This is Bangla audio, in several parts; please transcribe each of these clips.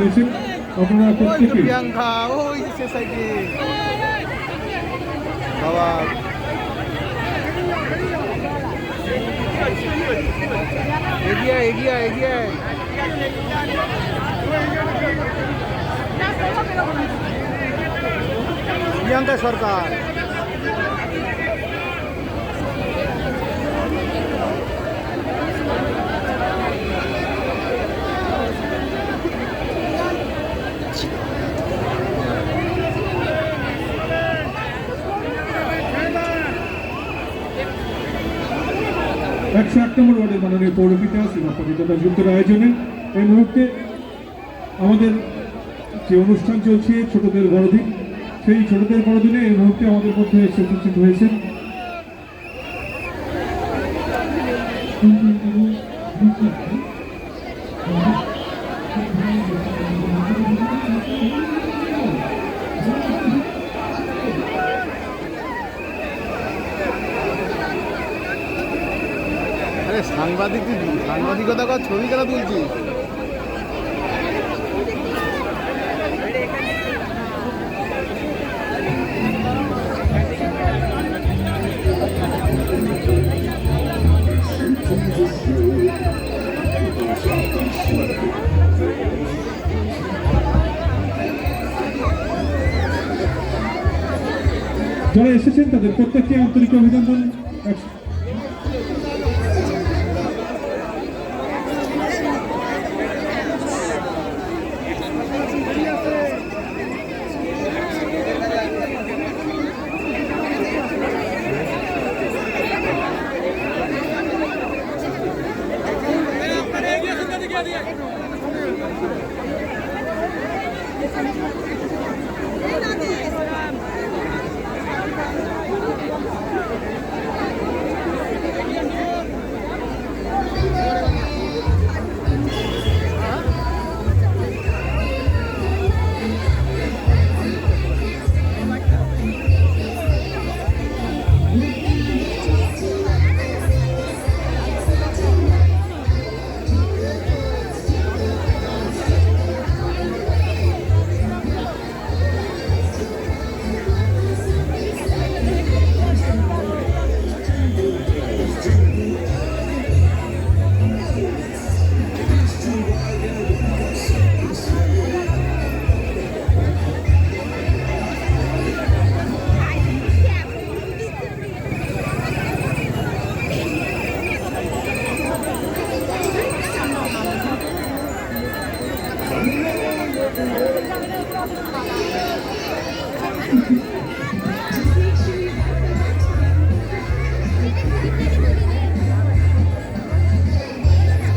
হয়েছেন আপনারা প্রত্যেকে বাবা। এগিয়ে এগিয়ে এগিয়ে প্রিয়াঙ্কা সরকার। একশো এক নম্বর ওয়ার্ডের মাননীয় পৌরপিতা শ্রীমাপতিতা যুদ্ধের আয়োজনে এই মুহূর্তে আমাদের যে অনুষ্ঠান চলছে, ছোটদের বড়দিন, সেই ছোটদের বড়দিনে এই মুহূর্তে আমাদের মধ্যে এসে উপস্থিত হয়েছেন। সাংবাদিক সাংবাদিকতা কর ছবি কেন তুলছিস? যারা এসেছেন তাদের প্রত্যেককে আন্তরিক অভিনন্দন। এক-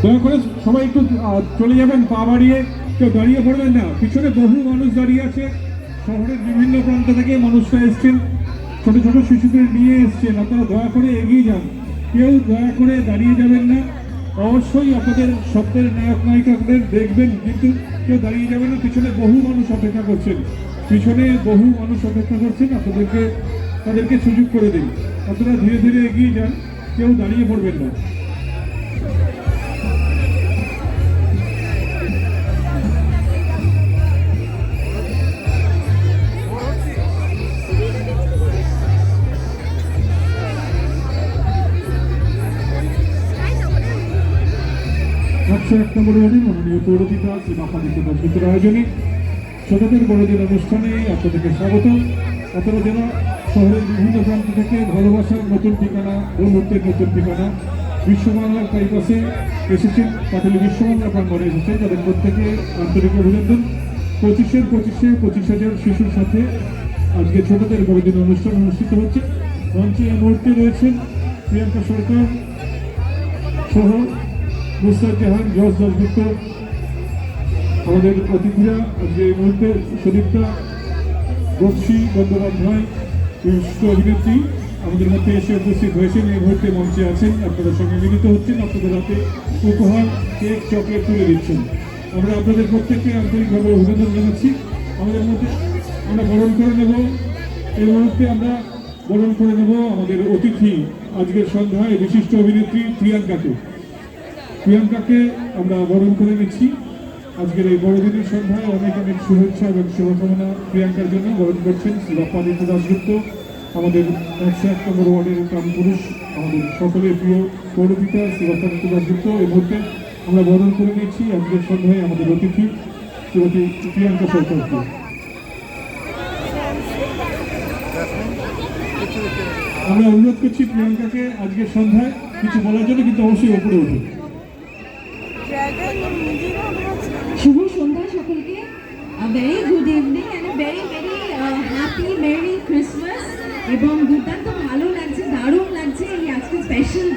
দয়া করে সবাই একটু চলে যাবেন, পা বাড়িয়ে কেউ দাঁড়িয়ে পড়বেন না। পিছনে বহু মানুষ দাঁড়িয়ে আছে। শহরের বিভিন্ন প্রান্ত থেকে মানুষরা এসছেন। ছোট ছোট শিশুদের নিয়ে এসছেন। আপনারা দয়া করে এগিয়ে যান। কেউ দয়া করে দাঁড়িয়ে যাবেন না। অবশ্যই আপনাদের শব্দের নায়ক, নায়িকাদের দেখবেন, কিন্তু কেউ দাঁড়িয়ে যাবেন না। পিছনে বহু মানুষ অপেক্ষা করছেন। পিছনে বহু মানুষ অপেক্ষা করছেন। আপনাদেরকে, তাদেরকে সুযোগ করে দিন। আপনারা ধীরে ধীরে এগিয়ে যান। কেউ দাঁড়িয়ে পড়বেন না। একশো এক নম্বর ওয়ার্ডে মাননীয় পৌরপিতা শ্রী মাপাদিত্য দাসগুপ্তের আয়োজনে ছোটদের বড়দিন অনুষ্ঠানে আপনাদেরকে স্বাগত। আপনারা যারা শহরের বিভিন্ন প্রান্ত থেকে ভালোবাসার নতুন ঠিকানা, বন্ধুত্বের নতুন ঠিকানা, বিশ্ববাংলার বাইপাসে এসেছেন, পাটালি বিশ্ববাংলা প্রাঙ্গণে এসেছেন, তাদের প্রত্যেকে আন্তরিক অভিনন্দন। পঁচিশের পঁচিশে পঁচিশ হাজার শিশুর সাথে আজকে ছোটদের বড়দিন অনুষ্ঠান অনুষ্ঠিত হচ্ছে। মঞ্চে এই মুহূর্তে রয়েছেন প্রিয়াঙ্কা সরকার সহ মুস্তাক জাহান জজ দাসগুপ্ত আমাদের অতিথিরা আজকে এই মুহূর্তে সুদীপ্তা, বক্সি বন্দ্যোপাধ্যায় বিশিষ্ট অভিনেত্রী আমাদের মধ্যে এসে উপস্থিত হয়েছেন। এই মুহূর্তে মঞ্চে আছেন আপনাদের সঙ্গে মিলিত হচ্ছেন, আপনাদের হাতে উপহার, কেক, চকলেট তুলে দিচ্ছেন। আমরা আপনাদের প্রত্যেককে আন্তরিকভাবে অভিনন্দন জানাচ্ছি। আমাদের মধ্যে আমরা বরণ করে নেব। এই মুহূর্তে আমরা বরণ করে নেব আমাদের অতিথি আজকের সন্ধ্যায় বিশিষ্ট অভিনেত্রী প্রিয়াঙ্কাকে। প্রিয়াঙ্কাকে আমরা বরণ করে নিচ্ছি। আজকের এই বড়দিনের সন্ধ্যায় অনেক অনেক শুভেচ্ছা এবং শুভকামনা প্রিয়াঙ্কার জন্য বরণ করছেন শ্রী বাপ্পাদিত্য দাসগুপ্ত আমাদের একশো এক নম্বর ওয়ার্ডের প্রাণ পুরুষ, আমাদের সকলের প্রিয় পৌরপিতা শ্রী বাপ্পাদিত্য দাসগুপ্ত এই মুহূর্তে আমরা বরণ করে নিচ্ছি আজকের সন্ধ্যায় আমাদের অতিথি, শ্রীমতী প্রিয়াঙ্কা সরকারকে আমরা অনুরোধ করছি প্রিয়াঙ্কাকে আজকের সন্ধ্যায় কিছু বলার জন্য, কিন্তু অবশ্যই ওপরে উঠুন। শুভ সন্ধ্যা সকলকে। Very good evening and very very happy merry Christmas এবং দুর্দান্ত ভালো লাগছে, দারুণ লাগছে এই আজকে স্পেশাল